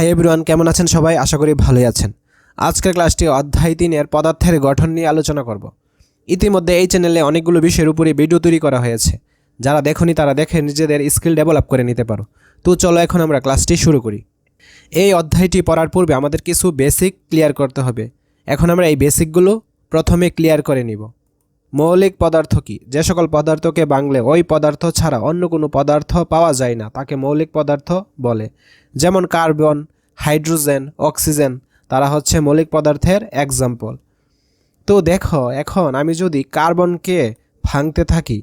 Hi everyone, কেমন আছেন সবাই? আশা করি ভালোই আছেন। আজকের ক্লাসটি অধ্যায় তিনের পদার্থের গঠন নিয়ে আলোচনা করব। ইতিমধ্যে এই চ্যানেলে অনেকগুলো বিষয়ের উপরে ভিডিও তৈরি করা হয়েছে। যারা দেখনি, তারা দেখে নিজেদের স্কিল ডেভেলপ করে নিতে পারো। তো চলো এখন আমরা ক্লাসটি শুরু করি। এই অধ্যায়টি পড়ার পূর্বে আমাদের কিছু বেসিক ক্লিয়ার করতে হবে। এখন আমরা এই বেসিকগুলো প্রথমে ক্লিয়ার করে নিব। মৌলিক পদার্থ কি? যে সকল পদার্থকে বাংলে ওই পদার্থ ছাড়া অন্য কোনো পদার্থ পাওয়া যায় না, তাকে মৌলিক পদার্থ বলে। যেমন কার্বন, হাইড্রোজেন, অক্সিজেন, তারা হচ্ছে মৌলিক পদার্থের এক্সাম্পল তো দেখো, এখন আমি যদি কার্বনকে ভাঙতে থাকি,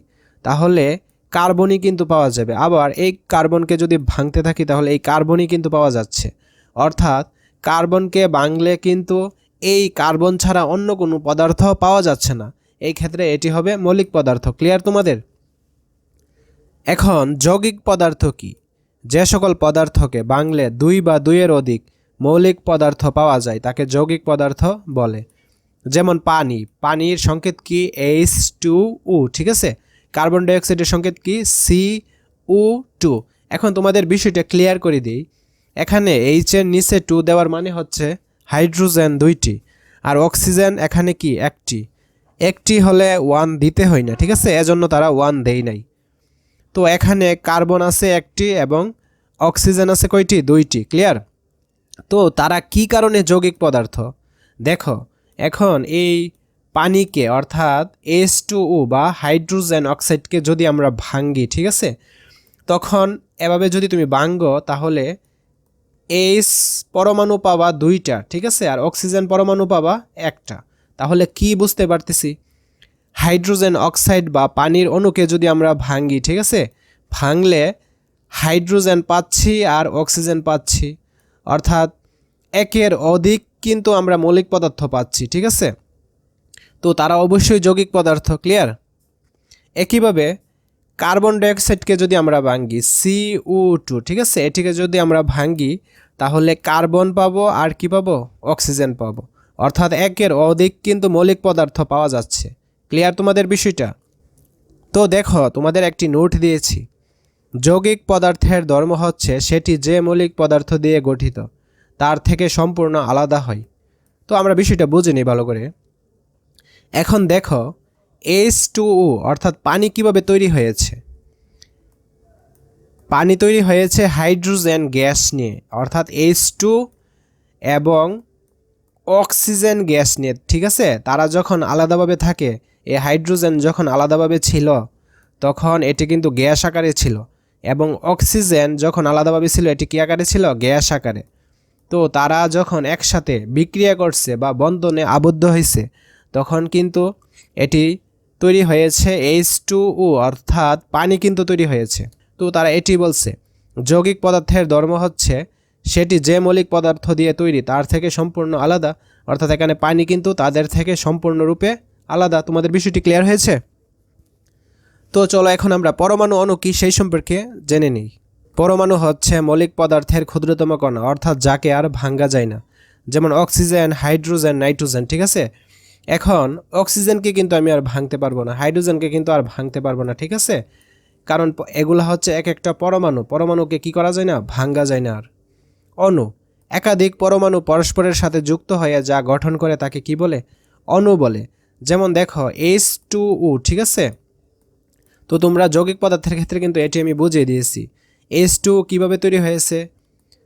তাহলে কার্বনই কিন্তু পাওয়া যাবে। আবার এই কার্বনকে যদি ভাঙতে থাকি, তাহলে এই কার্বনই কিন্তু পাওয়া যাচ্ছে। অর্থাৎ কার্বনকে ভাঙলে কিন্তু এই কার্বন ছাড়া অন্য কোনো পদার্থ পাওয়া যাচ্ছে না। এই ক্ষেত্রে এটি হবে মৌলিক পদার্থ। ক্লিয়ার তোমাদের? এখন যৌগিক পদার্থ কি? যে সকল পদার্থকে বাংলে দুই বা দুইয়ের অধিক মৌলিক পদার্থ পাওয়া যায়, তাকে যৌগিক পদার্থ বলে। যেমন পানি। পানির সংকেত কি? এইচ টু উ ঠিক আছে? কার্বন ডাইঅক্সাইডের সংকেত কি? সি উ টু এখন তোমাদের বিষয়টা ক্লিয়ার করে দিই। এখানে এইচ এর নিচে টু দেওয়ার মানে হচ্ছে হাইড্রোজেন দুইটি। আর অক্সিজেন এখানে কি? একটি। একটি হলে ওয়ান দিতে হয় না, ঠিক আছে? এজন্য তারা ওয়ান দেই নাই। তো এখানে কার্বন আছে একটি এবং অক্সিজেন আছে কয়টি? দুইটি ক্লিয়ার তো তারা কি কারণে যৌগিক পদার্থ? দেখো, এখন এই পানিকে অর্থাৎ এস টু ও বা হাইড্রোজেন অক্সাইডকে যদি আমরা ভাঙ্গি, ঠিক আছে? তখন এভাবে যদি তুমি ভাঙ্গো, তাহলে এইচ পরমাণু পাবা দুইটা, ঠিক আছে? আর অক্সিজেন পরমাণু পাবা একটা। তাহলে কি বুঝতে পারতেছি? হাইড্রোজেন অক্সাইড বা পানির অণুকে যদি আমরা ভাঙ্গি, ঠিক আছে? ভাঙলে হাইড্রোজেন পাচ্ছি আর অক্সিজেন পাচ্ছি। অর্থাৎ একের অধিক কিন্তু আমরা মৌলিক পদার্থ পাচ্ছি, ঠিক আছে? তো তারা অবশ্যই যৌগিক পদার্থ, ক্লিয়ার? একইভাবে কার্বন ডাইঅক্সাইডকে যদি আমরা ভাঙ্গি, সি উ টু, ঠিক আছে? এটিকে যদি আমরা ভাঙ্গি, তাহলে কার্বন পাবো আর কি পাবো? অক্সিজেন পাবো। অর্থাৎ একের অধিক কিন্তু মৌলিক পদার্থ পাওয়া যাচ্ছে। ক্লিয়ার তোমাদের বিষয়টা? তো দেখো, তোমাদের একটি নোট দিয়েছি। যৌগিক পদার্থের ধর্ম হচ্ছে সেটি যে মৌলিক পদার্থ দিয়ে গঠিত, তার থেকে সম্পূর্ণ আলাদা হয়। তো আমরা বিষয়টা বুঝে নিই ভালো করে। এখন দেখো এইচ টু ও অর্থাৎ পানি কীভাবে তৈরি হয়েছে? পানি তৈরি হয়েছে হাইড্রোজেন গ্যাস নিয়ে, অর্থাৎ এইচ টু এবং অক্সিজেন গ্যাস নিয়ে, ঠিক আছে? তারা যখন আলাদাভাবে থাকে, এ হাইড্রোজেন যখন আলাদাভাবে ছিল, তখন এটি কিন্তু গ্যাস আকারে ছিল এবং অক্সিজেন যখন আলাদাভাবে ছিল, এটি কী আকারে ছিল? গ্যাস আকারে। তো তারা যখন একসাথে বিক্রিয়া করছে বা বন্ধনে আবদ্ধ হয়েছে, তখন কিন্তু এটি তৈরি হয়েছে এইচ টু ও অর্থাৎ পানি কিন্তু তৈরি হয়েছে। তো তারা এটি বলছে, যৌগিক পদার্থের ধর্ম হচ্ছে সেটি যে মৌলিক পদার্থ দিয়ে তৈরি, তার থেকে সম্পূর্ণ আলাদা। অর্থাৎ এখানে পানি কিন্তু তাদের থেকে সম্পূর্ণরূপে আলাদা। তোমাদের বিষয়টি ক্লিয়ার হয়েছে? তো চলো এখন আমরা পরমাণু অণু কি সেই সম্পর্কে জেনে নিই। পরমাণু হচ্ছে মৌলিক পদার্থের ক্ষুদ্রতম কণা, অর্থাৎ যাকে আর ভাঙ্গা যায় না। যেমন অক্সিজেন, হাইড্রোজেন, নাইট্রোজেন, ঠিক আছে? এখন অক্সিজেনকে কিন্তু আমি আর ভাঙতে পারব না, হাইড্রোজেনকে কিন্তু আর ভাঙতে পারব না, ঠিক আছে? কারণ এগুলা হচ্ছে এক একটা পরমাণু। পরমাণুকে কি করা যায় না? ভাঙ্গা যায় না আর। অণু। একাধিক পরমাণু পরস্পরের সাথে যুক্ত হয়ে যা গঠন করে তাকে কি বলে? অণু বলে। যেমন দেখো এইচ টু ও ঠিক আছে? তো তোমরা যৌগিক পদার্থের ক্ষেত্রে কিন্তু এটি আমি বুঝিয়ে দিয়েছি। এইচ টু কীভাবে তৈরি হয়েছে?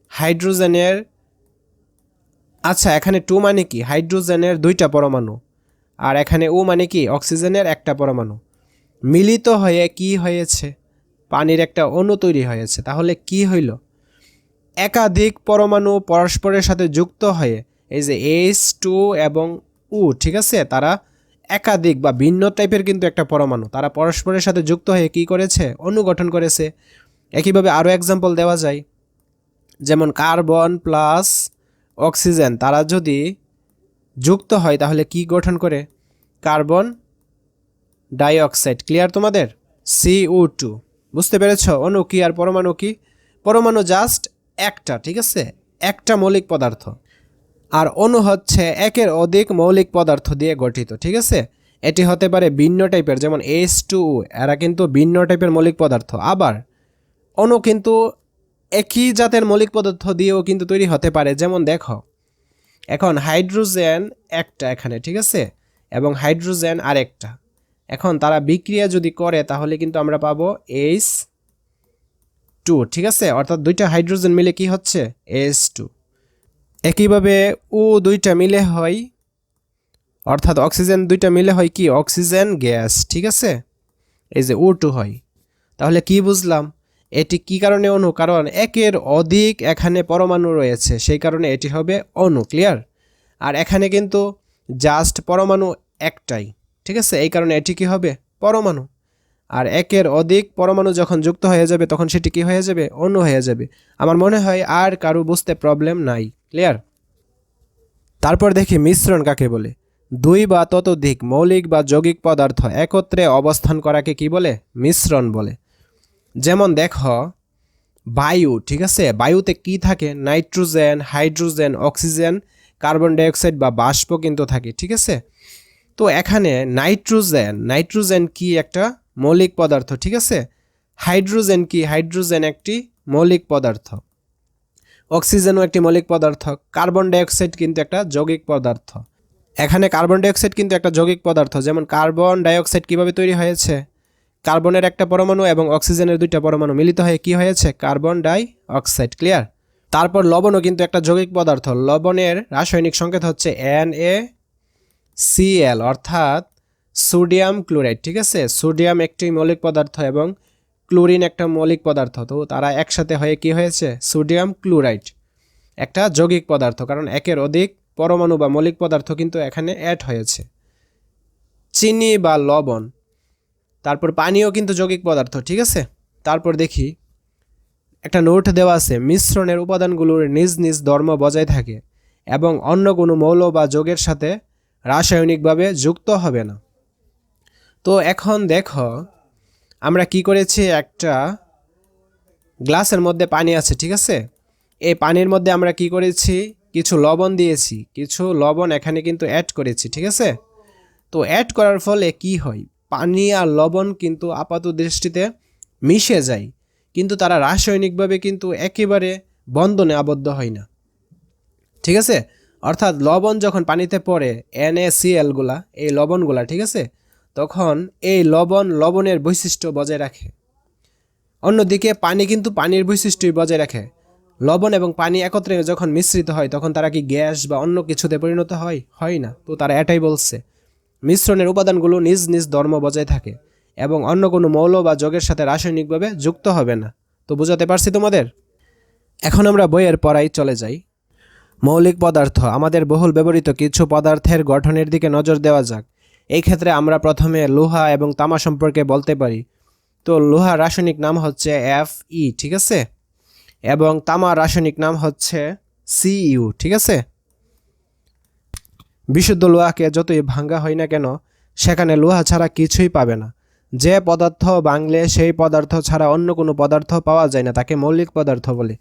হাইড্রোজেনের আচ্ছা এখানে টু মানে কি? হাইড্রোজেনের দুইটা পরমাণু। আর এখানে ও মানে কি? অক্সিজেনের একটা পরমাণু। মিলিত হয়ে কি হয়েছে? পানির একটা অণু তৈরি হয়েছে। তাহলে কি হইল? একাধিক পরমাণু পরস্পরের সাথে যুক্ত হয়ে, এই যে এইচ টু এবং উ ঠিক আছে? তারা একাধিক বা ভিন্ন টাইপের কিন্তু একটা পরমাণু। তারা পরস্পরের সাথে যুক্ত হয়ে কি করেছে? অণু গঠন করেছে। একইভাবে আরও এক্সাম্পল দেওয়া যায়। যেমন কার্বন প্লাস অক্সিজেন, তারা যদি যুক্ত হয় তাহলে কি গঠন করে? কার্বন ডাইঅক্সাইড, ক্লিয়ার তোমাদের? সিও টু বুঝতে পেরেছ? অণু কি আর পরমাণু কি? পরমাণু জাস্ট একটা, ঠিক আছে? একটা মৌলিক পদার্থ। আর অণু হচ্ছে একের অধিক মৌলিক পদার্থ দিয়ে গঠিত, ঠিক আছে? এটি হতে পারে ভিন্ন টাইপের, যেমন এইচ টু এরা কিন্তু ভিন্ন টাইপের মৌলিক পদার্থ। আবার, অণু কিন্তু একই জাতের মৌলিক পদার্থ দিয়েও কিন্তু তৈরি হতে পারে। যেমন দেখো, এখন হাইড্রোজেন একটা এখানে, ঠিক আছে? এবং হাইড্রোজেন আরেকটা। এখন তারা বিক্রিয়া যদি করে, তাহলে কিন্তু আমরা পাবো এইচ টু ঠিক আছে? অর্থাৎ দুইটা হাইড্রোজেন মিলে কি হচ্ছে? এইচ টু একইভাবে ও দুইটা মিলে হয়, অর্থাৎ অক্সিজেন দুইটা মিলে হয় কি? অক্সিজেন, গ্যাস, ঠিক আছে? এই যে ও টু হয়। তাহলে কি বুঝলাম? এটি কি কারণে অণু? কারণ একের অধিক এখানে পরমাণু রয়েছে, সেই কারণে এটি হবে অণু ক্লিয়ার আর এখানে কিন্তু জাস্ট পরমাণু একটাই, ঠিক আছে? এই কারণে এটি কি হবে? পরমাণু। আর একের অধিক পরমাণু যখন যুক্ত হয়ে যাবে, তখন সেটি কি হয়ে যাবে? অন্য হয়ে যাবে। আমার মনে হয় আর কারও বুঝতে প্রবলেম নাই। ক্লিয়ার তারপর দেখি মিশ্রণ কাকে বলে? দুই বা ততোধিক মৌলিক বা যৌগিক পদার্থ একত্রে অবস্থান করাকে কি বলে? মিশ্রণ বলে। যেমন দেখো, বায়ু, ঠিক আছে? বায়ুতে কি থাকে? Nitrogen, hydrogen, oxygen, carbon dioxide বা বাষ্প কিন্তু থাকে, ঠিক আছে? তো এখানে নাইট্রোজেন নাইট্রোজেন কি একটা? মৌলিক পদার্থ, ঠিক আছে? হাইড্রোজেন কি? হাইড্রোজেন একটি মৌলিক পদার্থ। অক্সিজেনও একটি মৌলিক পদার্থ। কার্বন ডাইঅক্সাইড কিন্তু একটা যৌগিক পদার্থ। এখানে কার্বন ডাইঅক্সাইড কিন্তু একটা যৌগিক পদার্থ। যেমন কার্বন ডাইঅক্সাইড কীভাবে তৈরি হয়েছে? কার্বনের একটা পরমাণু এবং অক্সিজেনের দুইটা পরমাণু মিলিত হয়ে কি হয়েছে? Carbon dioxide clear? তারপর লবণও কিন্তু একটা যৌগিক পদার্থ। লবণের রাসায়নিক সংকেত হচ্ছে এন এ সিএল অর্থাৎ সোডিয়াম ক্লোরাইড, ঠিক আছে? সোডিয়াম একটি মৌলিক পদার্থ এবং ক্লোরিন একটা মৌলিক পদার্থ। তো তারা একসাথে হয়ে কি হয়েছে? সোডিয়াম ক্লোরাইড, একটা যৌগিক পদার্থ। কারণ একের অধিক পরমাণু বা মৌলিক পদার্থ কিন্তু এখানে অ্যাড হয়েছে। চিনি বা লবণ, তারপর পানিও কিন্তু যৌগিক পদার্থ, ঠিক আছে? তারপর দেখি, একটা নোট দেওয়া আছে, মিশ্রণের উপাদানগুলোর নিজ নিজ ধর্ম বজায় থাকে এবং অন্য কোনো মৌল বা যোগের সাথে রাসায়নিকভাবে যুক্ত হবে না। তো এখন দেখো, আমরা কি করেছি? একটা গ্লাসের মধ্যে পানি আছে, ঠিক আছে? এই পানির মধ্যে আমরা কি করেছি? কিছু লবণ দিয়েছি। কিছু লবণ এখানে কিন্তু অ্যাড করেছি, ঠিক আছে? তো অ্যাড করার ফলে কি হয়? পানি আর লবণ কিন্তু আপাত দৃষ্টিতে মিশে যায়। কিন্তু তারা রাসায়নিকভাবে কিন্তু একেবারে বন্ধনে আবদ্ধ হয় না। ঠিক আছে? অর্থাৎ লবণ যখন পানিতে পড়ে এনএসিএলগুলা এই লবণগুলা, ঠিক আছে? তখন এই লবণ লবণের বৈশিষ্ট্য বজায় রাখে। অন্যদিকে পানি কিন্তু পানির বৈশিষ্ট্যই বজায় রাখে। লবণ এবং পানি একত্রে যখন মিশ্রিত হয়, তখন তারা কি গ্যাস বা অন্য কিছুতে পরিণত হয়? হয় না। তো তারা এটাই বলছে। মিশ্রণের উপাদানগুলো নিজ নিজ ধর্ম বজায় থাকে এবং অন্য কোনো মৌল বা যোগের সাথে রাসায়নিকভাবে যুক্ত হবে না। তো বোঝাতে পারছি তোমাদের? এখন আমরা বইয়ের পড়াই চলে যাই। মৌলিক পদার্থ, আমাদের বহুল ব্যবহৃত কিছু পদার্থের গঠনের দিকে নজর দেওয়া যাক। এই ক্ষেত্রে আমরা প্রথমে লোহা এবং তামা সম্পর্কে বলতে পারি। তো লোহা রাসায়নিক নাম হচ্ছে এফ ই ঠিক আছে? এবং তামা রাসায়নিক নাম হচ্ছে সিইউ ঠিক আছে? বিশুদ্ধ লোহাকে যতই ভাঙ্গা হয় না কেন, সেখানে লোহা ছাড়া কিছুই পাবে না। যে পদার্থ বাংলে সেই পদার্থ ছাড়া অন্য কোনো পদার্থ পাওয়া যায় না, তাকে মৌলিক পদার্থ বলে।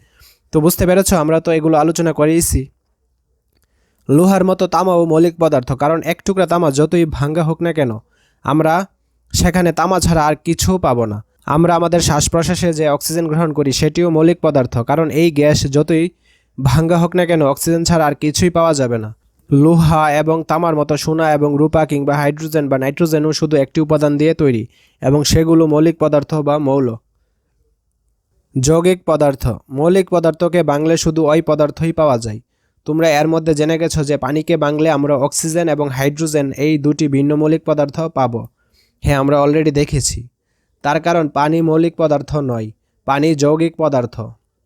তো বুঝতে পেরেছ, আমরা তো এগুলো আলোচনা করেইছি। লোহার মতো তামাও মৌলিক পদার্থ, কারণ এক টুকরা তামা যতই ভাঙ্গা হোক না কেন, আমরা সেখানে তামা ছাড়া আর কিছু পাবো না। আমরা আমাদের শ্বাস প্রশ্বাসে যে অক্সিজেন গ্রহণ করি, সেটিও মৌলিক পদার্থ, কারণ এই গ্যাস যতই ভাঙ্গা হোক না কেন, অক্সিজেন ছাড়া আর কিছুই পাওয়া যাবে না। লোহা এবং তামার মতো সোনা এবং রূপা কিংবা হাইড্রোজেন বা নাইট্রোজেনও শুধু একটি উপাদান দিয়ে তৈরি, এবং সেগুলো মৌলিক পদার্থ বা মৌল। যৌগিক পদার্থ। মৌলিক পদার্থকে বাংলে শুধু ওই পদার্থই পাওয়া যায়। তোমরা এর মধ্যে জেনে গেছো যে পানিকে বাংলে আমরা অক্সিজেন এবং হাইড্রোজেন এই দুটি ভিন্ন মৌলিক পদার্থ পাবো। হ্যাঁ আমরা অলরেডি দেখেছি। তার কারণ পানি মৌলিক পদার্থ নয়, পানি যৌগিক পদার্থ।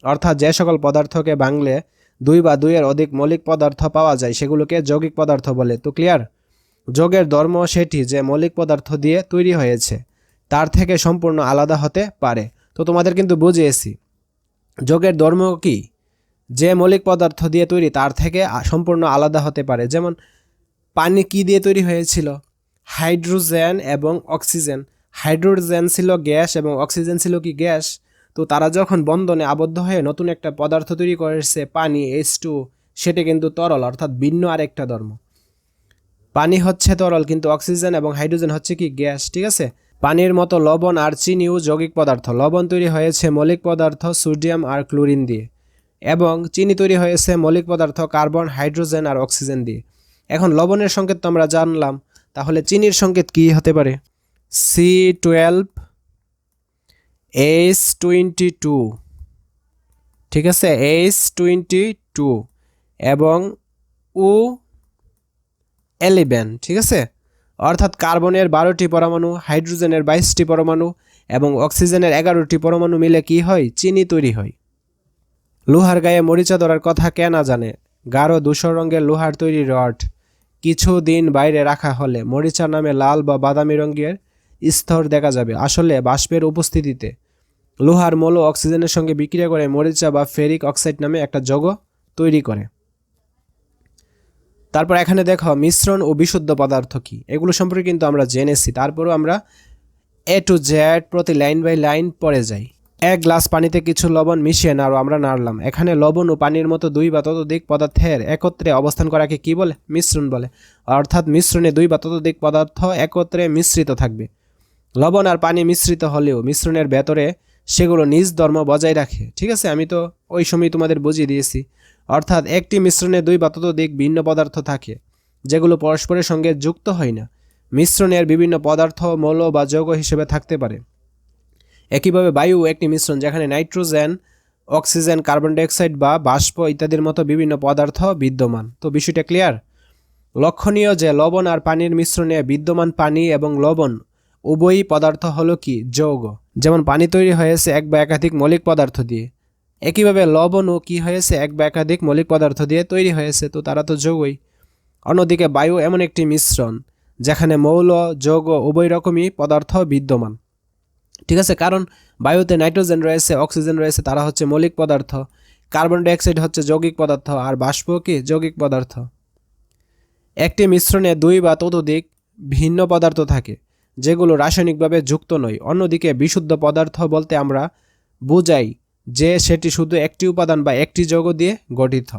অর্থাৎ যে সকল পদার্থকে বাংলে দুই বা দুইয়ের অধিক মৌলিক পদার্থ পাওয়া যায়, সেগুলোকে যৌগিক পদার্থ বলে। তো ক্লিয়ার? যোগের ধর্ম সেটি যে মৌলিক পদার্থ দিয়ে তৈরি হয়েছে, তার থেকে সম্পূর্ণ আলাদা হতে পারে। তো তোমাদের কিন্তু বুঝিয়েছি। যোগের ধর্ম কি? যে মৌলিক পদার্থ দিয়ে তৈরি, তার থেকে সম্পূর্ণ আলাদা হতে পারে। যেমন, পানি কি দিয়ে তৈরি হয়েছিল? হাইড্রোজেন এবং অক্সিজেন। হাইড্রোজেন ছিল গ্যাস এবং অক্সিজেন ছিল কি গ্যাস? তো তারা যখন বন্ধনে আবদ্ধ হয়ে নতুন একটা পদার্থ তৈরি করেছে, পানি এইচ টু সেটা কিন্তু তরল, অর্থাৎ ভিন্ন আরেকটা ধর্ম। পানি হচ্ছে তরল, কিন্তু অক্সিজেন এবং হাইড্রোজেন হচ্ছে কি গ্যাস, ঠিক আছে? পানির মতো লবণ আর চিনিও যৌগিক পদার্থ। লবণ তৈরি হয়েছে মৌলিক পদার্থ, সোডিয়াম আর ক্লোরিন দিয়ে। এবং চিনি তৈরি হয়েছে মৌলিক পদার্থ, কার্বন, হাইড্রোজেন আর অক্সিজেন দিয়ে। এখন লবণের সংকেত তো আমরা জানলাম, তাহলে চিনির সংকেত কী হতে পারে? C twelve H twenty two ঠিক আছে? এইচ টোয়েন্টি টু এবং ও এলিভেন ঠিক আছে? অর্থাৎ কার্বনের বারোটি পরমাণু, হাইড্রোজেনের বাইশটি পরমাণু এবং অক্সিজেনের এগারোটি পরমাণু মিলে কি হয়? চিনি তৈরি হয়। লোহার গায়ে মরিচা ধরার কথা কে না জানে। গাঢ় ধূসর রঙের লোহার তৈরি রড। কিছু দিন বাইরে রাখা হলে মরিচা নামে লাল বা বাদামি রঙের স্তর দেখা যাবে। আসলে বাষ্পের উপস্থিতিতে লোহার মৌল অক্সিজেনের সঙ্গে বিক্রিয়া করে মরিচা বা ফেরিক অক্সাইড নামে একটা যৌগ তৈরি করে। তারপর এখানে দেখো মিশ্রণ ও বিশুদ্ধ পদার্থ কি। এগুলো সম্পর্কে কিন্তু আমরা জেনেছি। তারপরও আমরা এ টু জেড প্রতি লাইন বাই লাইন পড়ে যাই। এক গ্লাস পানিতে কিছু লবণ মিশিয়ে নাড়ো, আমরা নাড়লাম। এখানে লবণ ও পানির মতো দুই বা ততোধিক পদার্থের একত্রে অবস্থান করাকে কি বলে? মিশ্রণ বলে। অর্থাৎ মিশ্রণে দুই বা ততোধিক পদার্থ একত্রে মিশ্রিত থাকবে। লবণ আর পানি মিশ্রিত হলেও মিশ্রণের ভেতরে সেগুলো নিজ ধর্ম বজায় রাখে। ঠিক আছে? আমি তো ওই সময় তোমাদের বুঝিয়ে দিয়েছি। অর্থাৎ একটি মিশ্রণে দুই বা ততোধিক ভিন্ন পদার্থ থাকে, যেগুলো পরস্পরের সঙ্গে যুক্ত হয় না। মিশ্রণের বিভিন্ন পদার্থ, মৌল বা যৌগ হিসেবে থাকতে পারে। একইভাবে বায়ু একটি মিশ্রণ, যেখানে নাইট্রোজেন, অক্সিজেন, কার্বন ডাইঅক্সাইড, বা বাষ্প ইত্যাদির মতো বিভিন্ন পদার্থ বিদ্যমান। তো বিষয়টা ক্লিয়ার? লক্ষণীয় যে লবণ আর পানির মিশ্রণে বিদ্যমান পানি এবং লবণ উভয়ই পদার্থ হলো কি? যৌগ। যেমন পানি তৈরি হয়েছে এক বা একাধিক মৌলিক পদার্থ দিয়ে। একইভাবে লবণও কি হয়েছে এক বা একাধিক মৌলিক পদার্থ দিয়ে তৈরি হয়েছে, তো তারা তো যৌগই। অন্যদিকে বায়ু এমন একটি মিশ্রণ, যেখানে মৌল, যৌগ উভয় রকমই পদার্থ বিদ্যমান। ঠিক আছে? কারণ বায়ুতে নাইট্রোজেন রয়েছে, অক্সিজেন রয়েছে, তারা হচ্ছে মৌলিক পদার্থ। কার্বন ডাইঅক্সাইড হচ্ছে যৌগিক পদার্থ, আর বাষ্প কি? যৌগিক পদার্থ। একটি মিশ্রণে দুই বা ততোধিক ভিন্ন পদার্থ থাকে, যেগুলো রাসায়নিকভাবে যুক্ত নয়। অন্যদিকে বিশুদ্ধ পদার্থ বলতে আমরা বুঝাই যে সেটি শুধু একটি উপাদান বা একটি যৌগ দিয়ে গঠিত।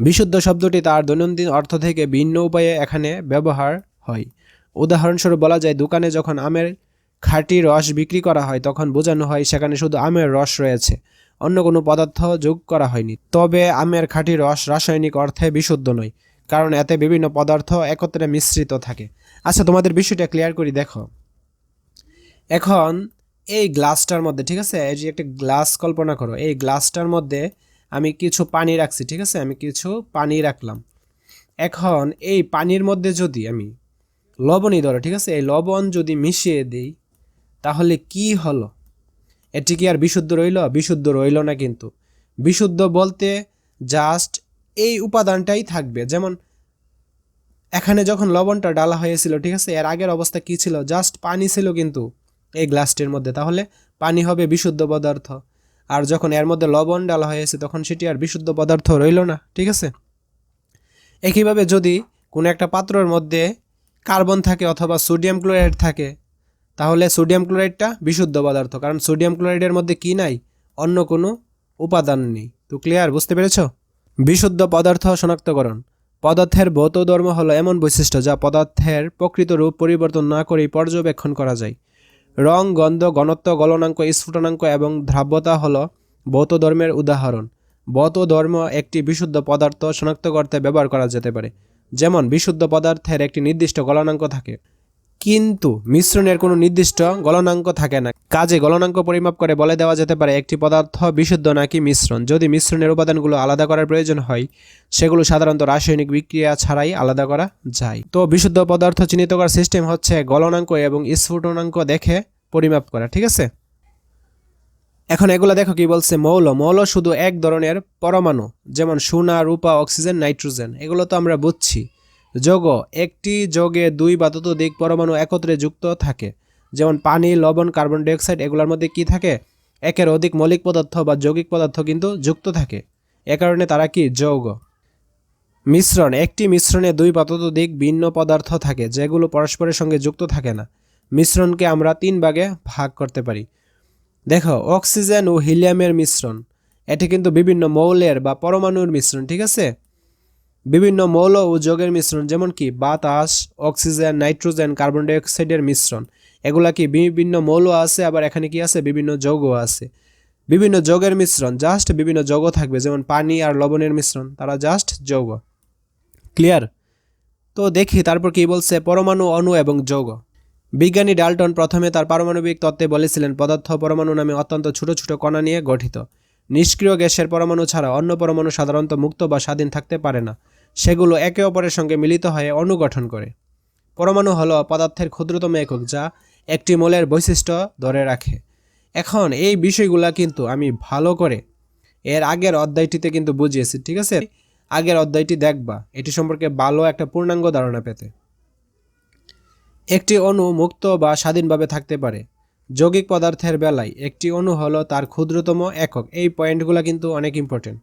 বিশুদ্ধ শব্দটি তার দৈনন্দিন অর্থ থেকে ভিন্ন উপায়ে এখানে ব্যবহার হয়। উদাহরণস্বরূপ বলা যায়, দোকানে যখন আমের খাঁটি রস বিক্রি করা হয়, তখন বোঝানো হয় সেখানে শুধু আমের রস রয়েছে, অন্য কোনো পদার্থ যোগ করা হয়নি। তবে আমের খাঁটি রস রাসায়নিক অর্থে বিশুদ্ধ নয়, কারণ এতে বিভিন্ন পদার্থ একত্রে মিশ্রিত থাকে। আচ্ছা তোমাদের বিষয়টা ক্লিয়ার করি, দেখো। এখন এই গ্লাসটার মধ্যে, ঠিক আছে? এই যে একটা গ্লাস কল্পনা করো, এই গ্লাসটার মধ্যে আমি কিছু পানি রাখছি, ঠিক আছে? আমি কিছু পানি রাখলাম। এখন এই পানির মধ্যে যদি আমি লবণই ধরো, ঠিক আছে? এই লবণ যদি মিশিয়ে দিই তাহলে কি হলো? এটি কি আর বিশুদ্ধ রইল? বিশুদ্ধ রইল না কিন্তু। বিশুদ্ধ বলতে জাস্ট এই উপাদানটাই থাকবে। যেমন, এখানে যখন লবণটা ডালা হয়েছিল, ঠিক আছে? এর আগের অবস্থা কি ছিল? জাস্ট পানি ছিল কিন্তু এই গ্লাসটির মধ্যে। তাহলে পানি হবে বিশুদ্ধ পদার্থ। আর যখন এর মধ্যে লবণ ডালা হয়েছে, তখন সেটি আর বিশুদ্ধ পদার্থ রইল না, ঠিক আছে? একইভাবে যদি কোনো একটা পাত্রের মধ্যে কার্বন থাকে অথবা সোডিয়াম ক্লোরাইড থাকে তাহলে সোডিয়াম ক্লোরাইডটা বিশুদ্ধ পদার্থ, কারণ সোডিয়াম ক্লোরাইডের মধ্যে কি নাই? অন্য কোনো উপাদান নেই। তো ক্লিয়ার বুঝতে পেরেছ? বিশুদ্ধ পদার্থ শনাক্তকরণ। পদার্থের ভৌত ধর্ম হলো এমন বৈশিষ্ট্য যা পদার্থের প্রকৃত রূপ পরিবর্তন না করেই পর্যবেক্ষণ করা যায়। রং, গন্ধ, ঘনত্ব, গলনাঙ্ক, স্ফুটনাঙ্ক এবং দ্রাব্যতা হল ভৌত ধর্মের উদাহরণ। ভৌত ধর্ম একটি বিশুদ্ধ পদার্থ শনাক্ত করতে ব্যবহার করা যেতে পারে। যেমন, বিশুদ্ধ পদার্থের একটি নির্দিষ্ট গলনাঙ্ক থাকে। কিন্তু মিশ্রণের কোনো নির্দিষ্ট গলনাঙ্ক থাকে না। কাজে গলনাঙ্ক পরিমাপ করে বলে দেওয়া যেতে পারে একটি পদার্থ বিশুদ্ধ নাকি মিশ্রণ। যদি মিশ্রণের উপাদানগুলো আলাদা করার প্রয়োজন হয়, সেগুলো সাধারণত রাসায়নিক বিক্রিয়া ছাড়াই আলাদা করা যায়। তো বিশুদ্ধ পদার্থ চিহ্নিত করার সিস্টেম হচ্ছে গলনাঙ্ক এবং স্ফুটনাঙ্ক দেখে পরিমাপ করা, ঠিক আছে? এখন এগুলো দেখো কি বলছে মৌল। মৌল শুধু এক ধরনের পরমাণু, যেমন সোনা, রূপা, অক্সিজেন, নাইট্রোজেন। এগুলো তো আমরা বুঝছি। যোগ একটি যোগে দুই বা ততোধিক পরমাণু একত্রে যুক্ত থাকে। যেমন পানি, লবণ, কার্বন ডাইঅক্সাইড এগুলোর মধ্যে কি থাকে? একের অধিক মৌলিক পদার্থ বা যৌগিক পদার্থ কিন্তু যুক্ত থাকে। এ কারণে তারা কি? যৌগ। মিশ্রণ, একটি মিশ্রণে দুই বা ততোধিক ভিন্ন পদার্থ থাকে, যেগুলো পরস্পরের সঙ্গে যুক্ত থাকে না। মিশ্রণকে আমরা তিন ভাগে ভাগ করতে পারি। দেখো, অক্সিজেন ও হিলিয়ামের মিশ্রণ। এটি কিন্তু বিভিন্ন মৌলের বা পরমাণুর মিশ্রণ, ঠিক আছে? বিভিন্ন মৌল ও যোগের মিশ্রণ, যেমন কি বাতাস, অক্সিজেন, নাইট্রোজেন, কার্বন ডাইঅক্সাইডের মিশ্রণ। এগুলা কি বিভিন্ন মৌল আছে, আবার এখানে কি আছে? বিভিন্ন যৌগ আছে। বিভিন্ন যোগের মিশ্রণ জাস্ট বিভিন্ন যৌগ থাকবে, যেমন পানি আর লবণের মিশ্রণ, তারা জাস্ট যৌগ। ক্লিয়ার তো দেখি, তারপর কি বলছে? পরমাণু, অণু এবং যৌগ। বিজ্ঞানী ডাল্টন প্রথমে তার পারমাণবিক তত্ত্বে বলেছিলেন, পদার্থ পরমাণু নামে অত্যন্ত ছোট ছোট কণা নিয়ে গঠিত। নিষ্ক্রিয় গ্যাসের পরমাণু ছাড়া অন্য পরমাণু সাধারণত মুক্ত বা স্বাধীন থাকতে পারে না। সেগুলো একে অপরের সঙ্গে মিলিত হয়ে অণু গঠন করে। পরমাণু হলো পদার্থের ক্ষুদ্রতম একক যা একটি মোলের বৈশিষ্ট্য ধরে রাখে। এখন এই বিষয়গুলা কিন্তু আমি ভালো করে এর আগের অধ্যায়টিতে কিন্তু বুঝিয়েছি, ঠিক আছে? আগের অধ্যায়টি দেখবা, এটি সম্পর্কে ভালো একটা পূর্ণাঙ্গ ধারণা পেতে। একটি অণু মুক্ত বা স্বাধীনভাবে থাকতে পারে। যৌগিক পদার্থের বেলায় একটি অণু হলো তার ক্ষুদ্রতম একক। এই পয়েন্টগুলো কিন্তু অনেক ইম্পর্টেন্ট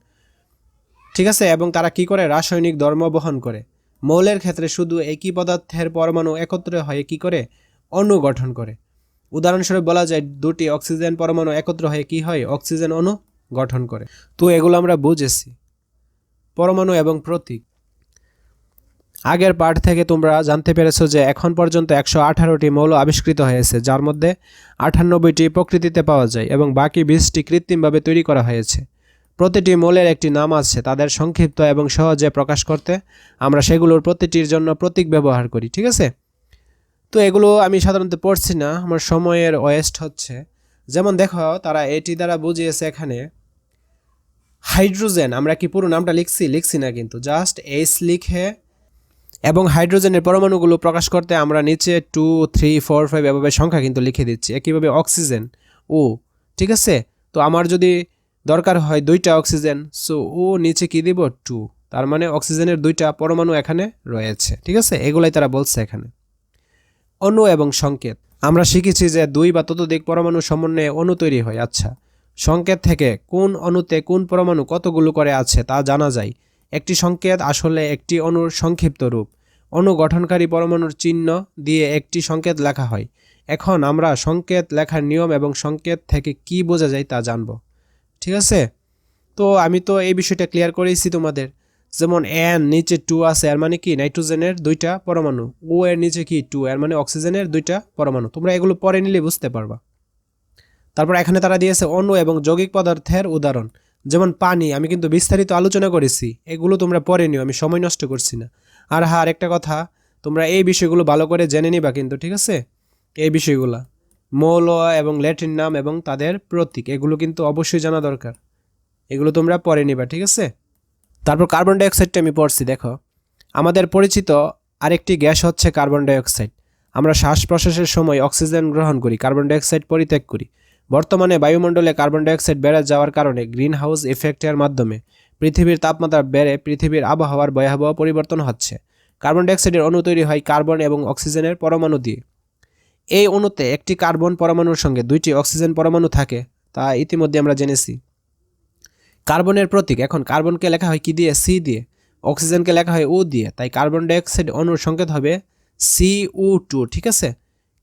ঠিক আছে? এবং তারা কি করে? রাসায়নিক ধর্ম বহন করে। মৌলের ক্ষেত্রে শুধু একই পদার্থের পরমাণু একত্র হয়ে কি করে? অণু গঠন করে। উদাহরণস্বরূপ বলা যায়, দুটি অক্সিজেন পরমাণু একত্র হয়ে কি হয়? অক্সিজেন অণু গঠন করে। তো এগুলো আমরা বুঝেছি। পরমাণু এবং প্রতীক। আগের পার্ট থেকে তোমরা জানতে পেরেছ যে এখন পর্যন্ত একশো আঠারোটি মৌল আবিষ্কৃত হয়েছে, যার মধ্যে আটানব্বইটি প্রকৃতিতে পাওয়া যায় এবং বাকি বিশটি কৃত্রিমভাবে তৈরি করা হয়েছে। প্রতিটি মৌলের একটি নাম আছে, তাদের সংক্ষিপ্ত এবং সহজে প্রকাশ করতে আমরা সেগুলোর প্রতিটির জন্য প্রতীক ব্যবহার করি, ঠিক আছে? তো এগুলো আমি সাধারণত পড়ছি না, আমার সময়ের ওয়েস্ট হচ্ছে। যেমন দেখো, তারা এটি দ্বারা বুঝিয়েছে এখানে, হাইড্রোজেন, আমরা কি পুরো নামটা লিখছি? লিখছি না কিন্তু, জাস্ট এইস লিখে এবং হাইড্রোজেনের পরমাণুগুলো প্রকাশ করতে আমরা নিচে টু থ্রি ফোর ফাইভ এভাবে সংখ্যা কিন্তু লিখে দিচ্ছি। একইভাবে অক্সিজেন ও ঠিক আছে? তো আমার যদি দরকার হয় দুইটা অক্সিজেন সো ও নিচে কি দিব? টু তার মানে অক্সিজেনের দুইটা পরমাণু এখানে রয়েছে, ঠিক আছে? এগুলাই তারা বলছে এখানে। অণু এবং সংকেত। আমরা শিখেছি যে দুই বা ততোধিক পরমাণু সমন্বয়ে অণু তৈরি হয়। আচ্ছা সংকেত থেকে কোন অণুতে কোন পরমাণু কতগুলো করে আছে তা জানা যায়। একটি সংকেত আসলে একটি অণুর সংক্ষিপ্ত রূপ। অণু গঠনকারী পরমাণুর চিহ্ন দিয়ে একটি সংকেত লেখা হয়। এখন আমরা সংকেত লেখার নিয়ম এবং সংকেত থেকে কি বোঝা যায় তা জানব। ঠিক আছে? তো আমি তো এই বিষয়টা ক্লিয়ার করেছি তোমাদের। যেমন এন নিচে টু আছে, এর মানে কি? নাইট্রোজেনের দুইটা পরমাণু। ও এর নিচে কি? টু এর মানে অক্সিজেনের দুইটা পরমাণু। তোমরা এগুলো পরে নিলে বুঝতে পারবা। তারপর এখানে তারা দিয়েছে অণু এবং যৌগিক পদার্থের উদাহরণ। যেমন পানি, আমি কিন্তু বিস্তারিত আলোচনা করেছি, এগুলো তোমরা পরে নিও, আমি সময় নষ্ট করছি না। আর হ্যাঁ আরেকটা কথা, তোমরা এই বিষয়গুলো ভালো করে জেনে নিবা কিন্তু, ঠিক আছে? এই বিষয়গুলো, মৌল এবং ল্যাটিন নাম এবং তাদের প্রতীক, এগুলো কিন্তু অবশ্যই জানা দরকার, এগুলো তোমরা পরে নিবা, ঠিক আছে? তারপর কার্বন ডাইঅক্সাইডটা আমি পড়ছি, দেখো, আমাদের পরিচিত আরেকটি গ্যাস হচ্ছে কার্বন ডাইঅক্সাইড আমরা শ্বাস প্রশ্বাসের সময় অক্সিজেন গ্রহণ করি কার্বন ডাইঅক্সাইড পরিত্যাগ করি। বর্তমানে বায়ুমণ্ডলে কার্বন ডাইঅক্সাইড বেড়ে যাওয়ার কারণে গ্রিন হাউস ইফেক্টের মাধ্যমে পৃথিবীর তাপমাত্রা বেড়ে পৃথিবীর আবহাওয়ার ভয়াবহ পরিবর্তন হচ্ছে। কার্বন ডাইঅক্সাইডের অণু তৈরি হয় কার্বন এবং অক্সিজেনের পরমাণু দিয়ে। এই অণুতে একটি কার্বন পরমাণুর সঙ্গে দুইটি অক্সিজেন পরমাণু থাকে, তা ইতিমধ্যে আমরা জেনেছি। কার্বনের প্রতীক, এখন কার্বনকে লেখা হয় কি দিয়ে? সি দিয়ে। অক্সিজেনকে লেখা হয় ও দিয়ে। তাই কার্বন ডাইঅক্সাইড অণুর সংকেত হবে সি ও টু, ঠিক আছে?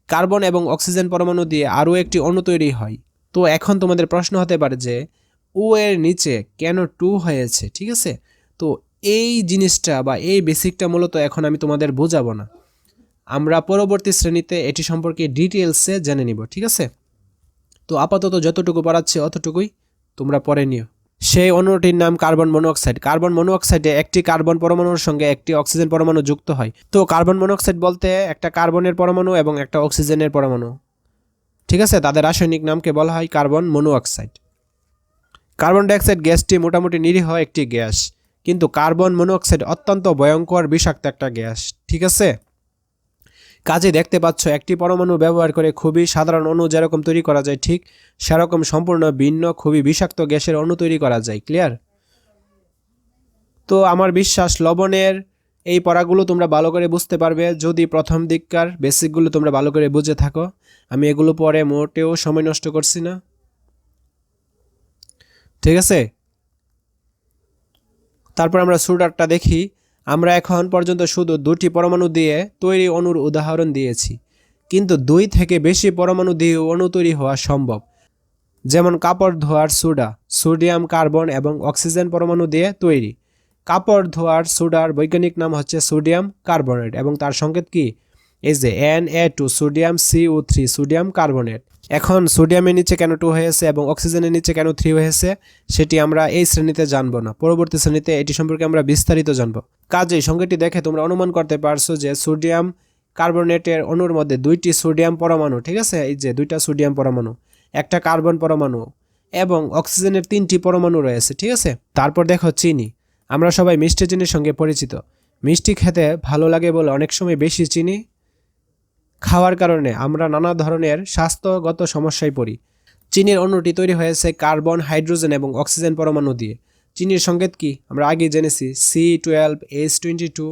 কার্বন এবং অক্সিজেন পরমাণু দিয়ে আরও একটি অণু তৈরি হয়। তো এখন তোমাদের প্রশ্ন হতে পারে যে, ও এর নিচে কেন টু হয়েছে, ঠিক আছে? তো এই জিনিসটা বা এই বেসিকটা মূলত এখন আমি তোমাদের বোঝাবো না। আমরা পরবর্তী শ্রেণীতে এটি সম্পর্কে ডিটেলসে জেনে নিব, ঠিক আছে? তো আপাতত যতটুকু পড়াচ্ছি অতটুকুই তোমরা পরে নিও। সেই অণুটির নাম কার্বন মনোঅক্সাইড কার্বন মনোঅক্সাইডে একটি কার্বন পরমাণুর সঙ্গে একটি অক্সিজেন পরমাণু যুক্ত হয়। তো কার্বন মনোঅক্সাইড বলতে একটা কার্বনের পরমাণু এবং একটা অক্সিজেনের পরমাণু। ঠিক আছে? তাদের রাসায়নিক নামকে বলা হয় কার্বন মনোঅক্সাইড কার্বন ডাইঅক্সাইড গ্যাসটি মোটামুটি নিরীহ একটি গ্যাস। কিন্তু কার্বন মনোঅক্সাইড অত্যন্ত ভয়ঙ্কর, বিষাক্ত একটা গ্যাস। ঠিক আছে? কাজে দেখতে পাচ্ছ, একটি পরমাণু ব্যবহার করে খুবই সাধারণ অণু যেরকম তৈরি করা যায়, ঠিক সেরকম সম্পূর্ণ ভিন্ন, খুবই বিষাক্ত গ্যাসের অণু তৈরি করা যায় ক্লিয়ার তো আমার বিশ্বাস লবণের এই পড়াগুলো তোমরা ভালো করে বুঝতে পারবে। যদি প্রথম দিককার বেসিকগুলো তোমরা ভালো করে বুঝে থাকো, আমি এগুলো পরে মোটেও সময় নষ্ট করছি না। ঠিক আছে? তারপর আমরা সুডারটা দেখি। আমরা এখন পর্যন্ত শুধু দুটি পরমাণু দিয়ে তৈরি অণুর উদাহরণ দিয়েছি, কিন্তু দুই থেকে বেশি পরমাণু দিয়ে অণু তৈরি হওয়া সম্ভব। যেমন কাপড় ধোয়ার সোডা, সোডিয়াম কার্বন এবং অক্সিজেন পরমাণু দিয়ে তৈরি। কাপড় ধোয়ার সোডার বৈজ্ঞানিক নাম হচ্ছে সোডিয়াম কার্বনেট এবং তার সংকেত কি? এই যে N A two sodium C O three sodium carbonate এখন সোডিয়ামের নিচে কেন টু হয়েছে এবং অক্সিজেনের নিচে কেন থ্রি হয়েছে, সেটি আমরা এই শ্রেণীতে জানব না। পরবর্তী শ্রেণীতে এটি সম্পর্কে আমরা বিস্তারিত জানব। কাজেই সংখ্যাটি দেখে তোমরা অনুমান করতে পারছ যে সোডিয়াম কার্বনেটের অণুর মধ্যে দুইটি সোডিয়াম পরমাণু, ঠিক আছে? এই যে দুইটা সোডিয়াম পরমাণু, একটা কার্বন পরমাণু এবং অক্সিজেনের তিনটি পরমাণু রয়েছে, ঠিক আছে? তারপর দেখো চিনি। আমরা সবাই মিষ্টি চিনির সঙ্গে পরিচিত। মিষ্টি খেতে ভালো লাগে বলে অনেক সময় বেশি চিনি খাওয়ার কারণে আমরা নানা ধরনের স্বাস্থ্যগত সমস্যায় পড়ি। চিনির অণুটি তৈরি হয়েছে কার্বন, হাইড্রোজেন এবং অক্সিজেন পরমাণু দিয়ে। চিনির সংকেত কি? আমরা আগে জেনেছি C twelve H twenty two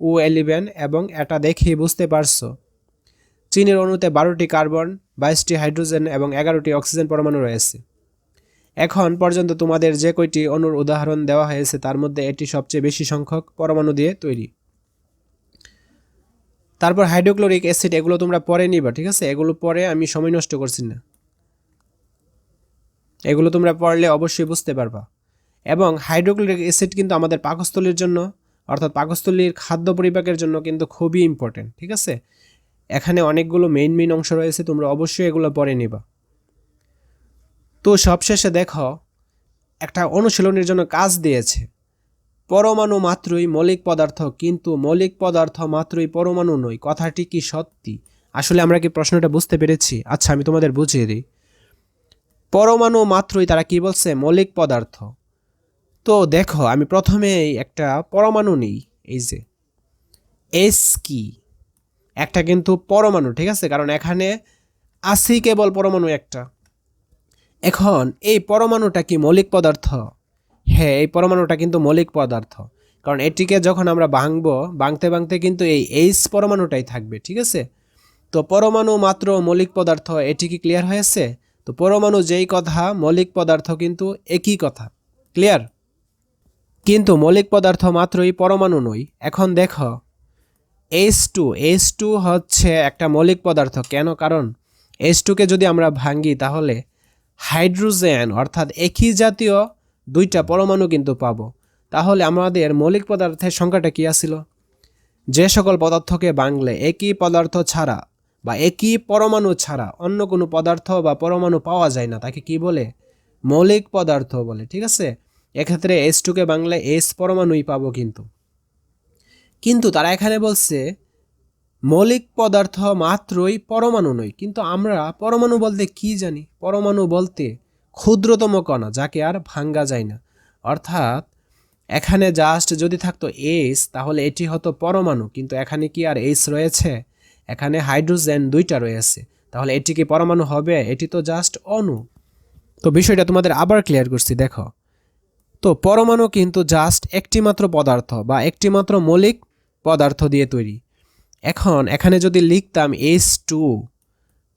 O eleven এবং এটা দেখেই বুঝতে পারছ। চিনির অণুতে বারোটি কার্বন, বাইশটি হাইড্রোজেন এবং এগারোটি অক্সিজেন পরমাণু রয়েছে। এখন পর্যন্ত তোমাদের যে কয়টি অণুর উদাহরণ দেওয়া হয়েছে তার মধ্যে এটি সবচেয়ে বেশি সংখ্যক পরমাণু দিয়ে তৈরি। তারপর হাইড্রোক্লোরিক অ্যাসিড, এগুলো তোমরা পরে নিবা, ঠিক আছে? এগুলো পরে আমি সময় নষ্ট করছি না। এগুলো তোমরা পড়লে অবশ্যই বুঝতে পারবা। এবং হাইড্রোক্লোরিক অ্যাসিড কিন্তু আমাদের পাকস্থলীর জন্য, অর্থাৎ পাকস্থলীর খাদ্য পরিপাকের জন্য কিন্তু খুবই ইম্পর্টেন্ট ঠিক আছে? এখানে অনেকগুলো মেইন মেইন অংশ রয়েছে, তোমরা অবশ্যই এগুলো পরে নিবা। তো সবশেষে দেখো, একটা অনুশীলনের জন্য কাজ দিয়েছে। পরমাণু মাত্রই মৌলিক পদার্থ, কিন্তু মৌলিক পদার্থ মাত্রই পরমাণু নয়। কথাটি কি সত্যি? আসলে আমরা কি প্রশ্নটা বুঝতে পেরেছি? আচ্ছা আমি তোমাদের বুঝিয়ে দিই। পরমাণু মাত্রই তারা কি বলছে? মৌলিক পদার্থ। তো দেখো, আমি প্রথমেই একটা পরমাণু নিই, এই যে। এস কি? একটা কিন্তু পরমাণু, ঠিক আছে? কারণ এখানে আসি কেবল পরমাণু একটা। এখন, এই পরমাণুটা কি মৌলিক পদার্থ? হ্যাঁ এই পরমাণুটা কিন্তু মৌলিক পদার্থ। কারণ এটিকে যখন আমরা ভাঙবো, ভাঙতে ভাঙতে কিন্তু এই এইচ পরমাণুটাই থাকবে, ঠিক আছে? তো পরমাণু মাত্র মৌলিক পদার্থ, এটি কি ক্লিয়ার হয়েছে? তো পরমাণু যেই কথা, মৌলিক পদার্থ কিন্তু একই কথা ক্লিয়ার কিন্তু মৌলিক পদার্থ মাত্রই পরমাণু নয় এখন দেখো এইচ টু এইচ টু হচ্ছে একটা মৌলিক পদার্থ। কেন? কারণ এইচ টুকে যদি আমরা ভাঙি, তাহলে হাইড্রোজেন, অর্থাৎ একই জাতীয় দুইটা পরমাণু কিন্তু পাব। তাহলে আমাদের মৌলিক পদার্থের সংখ্যাটা কী আসছিল যে সকল পদার্থকে বাংলে একই পদার্থ ছাড়া বা একই পরমাণু ছাড়া অন্য কোনো পদার্থ বা পরমাণু পাওয়া যায় না, তাকে কি বলে? মৌলিক পদার্থ বলে, ঠিক আছে? এক্ষেত্রে এস টুকে বাংলায় এস পরমাণুই পাবো কিন্তু। কিন্তু তারা এখানে বলছে, মৌলিক পদার্থ মাত্রই পরমাণু নয়, কিন্তু আমরা পরমাণু বলতে কি জানি? পরমাণু বলতে ক্ষুদ্রতম কণা, যাকে আর ভাঙ্গা যায় না। অর্থাৎ, এখানে জাস্ট যদি থাকতো এইস তাহলে এটি হতো পরমাণু, কিন্তু এখানে কি আর এইস রয়েছে? এখানে হাইড্রোজেন দুইটা রয়েছে। তাহলে এটি কি পরমাণু হবে? এটি তো জাস্ট অণু। তো বিষয়টা তোমাদের আবার ক্লিয়ার করছি, দেখো। তো পরমাণু কিন্তু জাস্ট একটিমাত্র পদার্থ বা একটিমাত্র মৌলিক পদার্থ দিয়ে তৈরি। এখন, এখানে যদি লিখতাম এইচ টু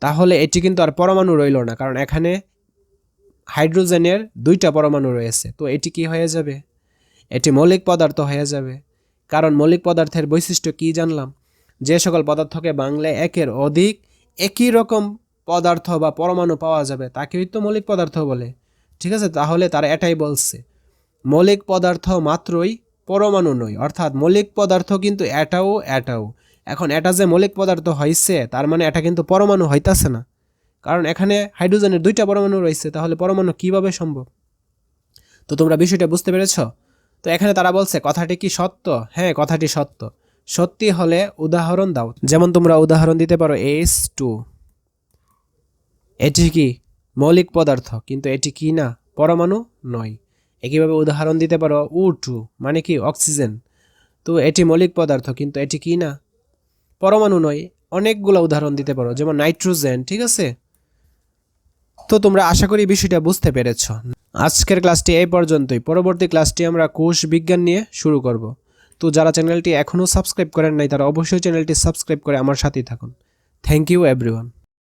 তাহলে এটি কিন্তু আর পরমাণু রইল না, কারণ এখানে হাইড্রোজেনের দুইটা পরমাণু রয়েছে। তো এটি কি হয়ে যাবে? এটি মৌলিক পদার্থ হয়ে যাবে। কারণ মৌলিক পদার্থের বৈশিষ্ট্য কি জানলাম? যে সকল পদার্থকে বাংলায় একের অধিক একই রকম পদার্থ বা পরমাণু পাওয়া যাবে, তাকেই তো মৌলিক পদার্থ বলে। ঠিক আছে? তাহলে তারা এটাই বলছে। মৌলিক পদার্থ মাত্রই পরমাণু নয়। অর্থাৎ মৌলিক পদার্থ কিন্তু এটাও এটাও। এখন এটা যে মৌলিক পদার্থ হয়েছে তার মানে এটা কিন্তু পরমাণু হইতাছে না। কারণ এখানে হাইড্রোজেনের দুইটা পরমাণু রয়েছে, তাহলে পরমাণু কীভাবে সম্ভব? তো তোমরা বিষয়টা বুঝতে পেরেছ? তো এখানে তারা বলছে, কথাটি কি সত্য? হ্যাঁ কথাটি সত্য। সত্যি হলে উদাহরণ দাও। যেমন তোমরা উদাহরণ দিতে পারো এস টু এটি কি মৌলিক পদার্থ? কিন্তু এটি কি না? পরমাণু নয়। একইভাবে উদাহরণ দিতে পারো উ টু মানে কি অক্সিজেন? তো এটি মৌলিক পদার্থ, কিন্তু এটি কি না? পরমাণু নয়। অনেকগুলো উদাহরণ দিতে পারো, যেমন নাইট্রোজেন, ঠিক আছে? তো তোমরা আশা করি বিষয়টা বুঝতে পেরেছ। আজকের ক্লাসটি এই পর্যন্তই। পরবর্তী ক্লাসটি আমরা কোষ বিজ্ঞান নিয়ে শুরু করব। তো যারা চ্যানেলটি এখনও সাবস্ক্রাইব করেন নাই, তারা অবশ্যই চ্যানেলটি সাবস্ক্রাইব করে আমার সাথেই থাকুন। Thank you, everyone.